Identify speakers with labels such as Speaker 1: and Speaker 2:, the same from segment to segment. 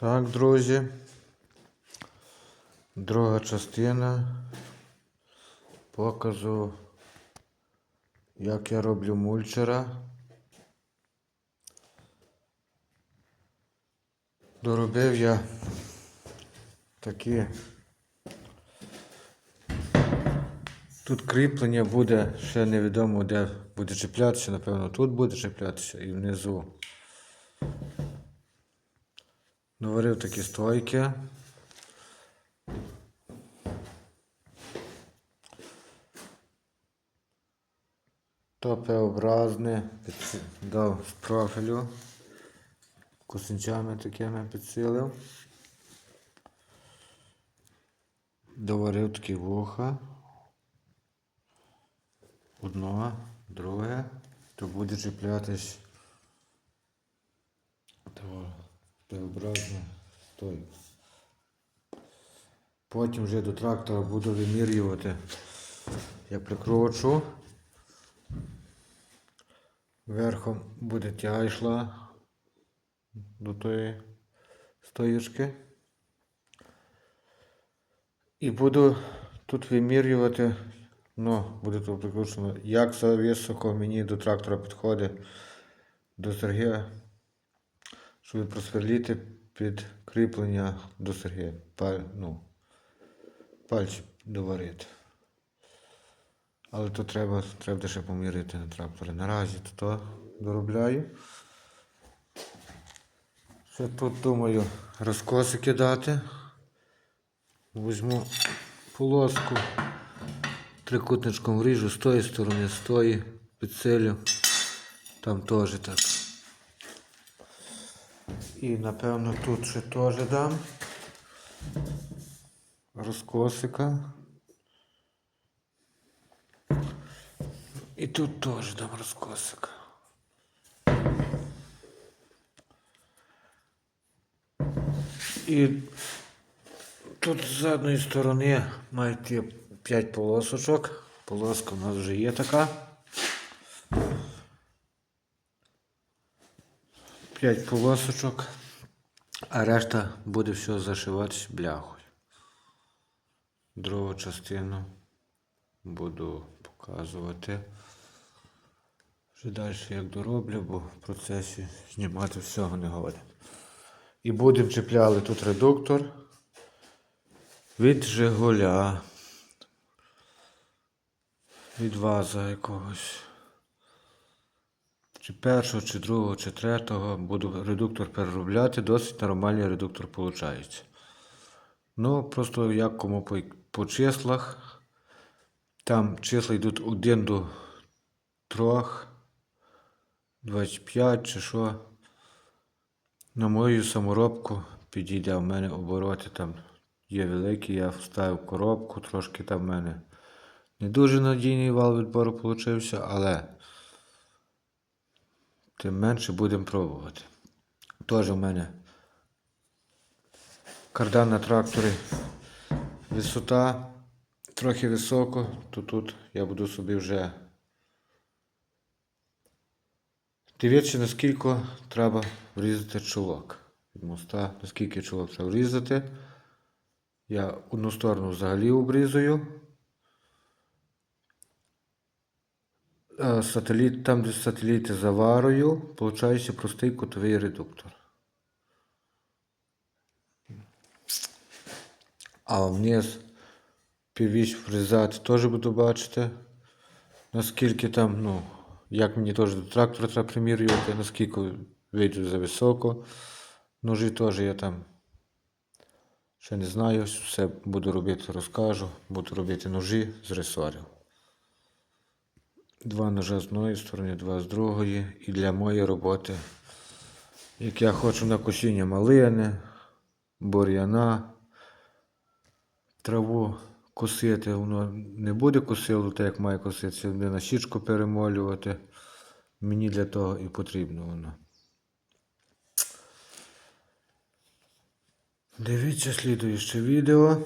Speaker 1: Так, друзі. Друга частина показу, як я роблю мульчера. Доробив я такі. Тут кріплення буде, ще невідомо де буде чіплятися, напевно, тут буде чіплятися і внизу. Наварив такі стойки. То дав з профілю. Косинчами такими підсилив. Доварив такі вуха. Одно, друге, то буде чіплятись того Т-образне стойку. Потім вже до трактора буду вимірювати. Я прикручу. Верхом буде тяга йшла до тої стоїчки. І буду тут вимірювати, ну, буде тут прикручено, як за високо мені до трактора підходить до Сергія, щоб просверліти під кріплення до Сергія. Паль, ну, пальці доварити. Але то треба, треба ще поміряти на тракторі. Наразі то, то доробляю. Ще тут думаю розкосики дати. Візьму полоску, трикутничком вріжу з тої сторони, з тої, підсилю. Там теж так. І напевно тут ще теж дам розкосика. І тут теж дам розкосик. І тут з задньої сторони маєте 5 полосочок. Полоска у нас вже є така. 5 полосочок, а решта буде все зашиватися бляхою. Другу частину буду показувати. Вже далі як дороблю, бо в процесі знімати всього не годин. І будемо чіпляли тут редуктор від Жигуля. Від ваза якогось. Чи першого, чи другого, чи третього буду редуктор переробляти. Досить нормальний редуктор виходить. Ну, просто як кому по, по числах. Там числа йдуть 1 до 3, 25 чи що. На мою саморобку підійде в мене обороти там є великі, я вставив коробку, трошки там в мене не дуже надійний вал відбору получився, але тим менше будемо пробувати. Теж в мене кардан на тракторі висота трохи високо, то тут я буду собі вже дивитися, наскільки треба врізати чулок. Від моста, наскільки чулок треба врізати. Я одну сторону взагалі обрізую. Сателіт, там, де сателіти заварую, виходить простий кутовий редуктор. А вниз півіч врізати теж буду бачити. Наскільки там, ну, як мені теж до трактора треба примірювати, наскільки вийду за високо. Ножі теж я там ще не знаю, все буду робити, розкажу. Буду робити ножі з ресорів. Два ножа з одної сторони, два з другої. І для моєї роботи, як я хочу на косіння малини, бур'яна, траву косити, воно не буде косило, так як має коситися, буде на щічку перемолювати. Мені для того і потрібно воно. Дивіться слідуюче відео.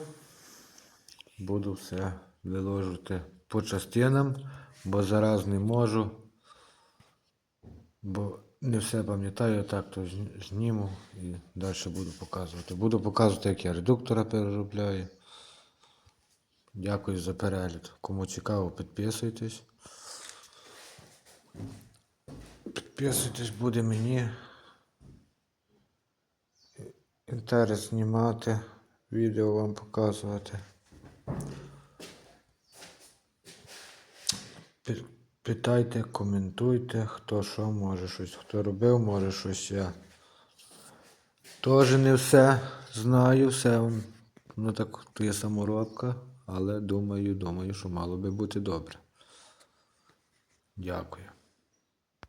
Speaker 1: Буду все виложити по частинам, бо зараз не можу. Бо не все пам'ятаю, так то зніму і далі буду показувати. Буду показувати, як я редуктора переробляю. Дякую за перегляд. Кому цікаво, підписуйтесь. Підписуйтесь, буде мені інтерес знімати, відео вам показувати. Питайте, коментуйте, хто що може щось, хто робив, може щось я. Теж не все знаю, все. Ну так то є саморобка, але думаю, думаю, що мало би бути добре. Дякую.